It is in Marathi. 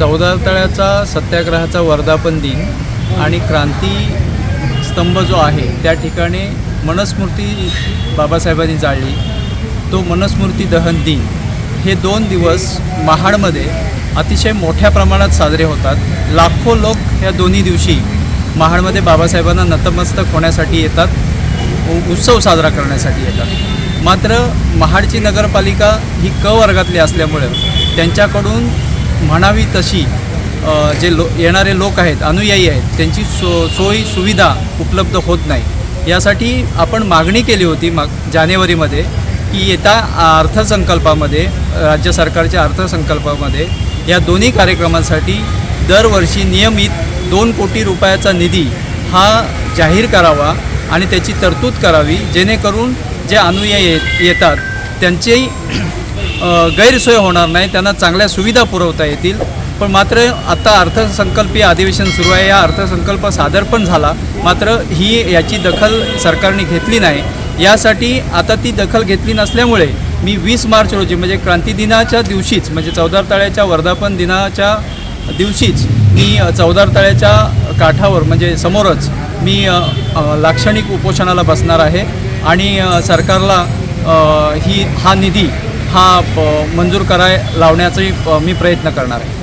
चौदा तळ्याचा सत्याग्रहाचा वर्धापन दिन आणि क्रांती स्तंभ जो आहे त्या ठिकाणी मनस्मृती बाबासाहेबांनी जाळली. तो मनस्मृती दहन दिन हे दोन दिवस महाडमध्ये अतिशय मोठ्या प्रमाणात साजरे होतात. लाखो लोक या दोन्ही दिवशी महाडमध्ये बाबासाहेबांना नतमस्तक होण्यासाठी येतात. उत्सव साजरा करण्यासाठी येतात. मात्र महाडची नगरपालिका ही क वर्गातली असल्यामुळं त्यांच्याकडून म्हणावी तशी जे लो येणारे लोक आहेत अनुयायी आहेत त्यांची सो सोयी सुविधा उपलब्ध होत नाही. यासाठी आपण मागणी केली होती माग जानेवारीमध्ये की येत्या अर्थसंकल्पामध्ये राज्य सरकारच्या अर्थसंकल्पामध्ये या दोन्ही कार्यक्रमांसाठी दरवर्षी नियमित दोन कोटी रुपयाचा निधी हा जाहीर करावा आणि त्याची तरतूद करावी जेणेकरून जे अनुयायी येतात त्यांची गैरसोय होणार नाही त्यांना चांगल्या सुविधा पुरवता येतील. पण मात्र आता अर्थसंकल्पीय अधिवेशन सुरू आहे. या अर्थसंकल्प सादर पण झाला. मात्र ही याची दखल सरकारने घेतली नाही. यासाठी आता ती दखल घेतली नसल्यामुळे मी वीस मार्च रोजी म्हणजे क्रांती दिनाच्या दिवशीच म्हणजे चौदार तळ्याच्या वर्धापन दिनाच्या दिवशीच मी अ, चौदार तळ्याच्या काठावर म्हणजे समोरच मी लाक्षणिक उपोषणाला बसणार आहे. आणि सरकारला ही हा निधी हा प- मंजूर कराय लावण्याचाही प- मी प्रयत्न करणार आहे.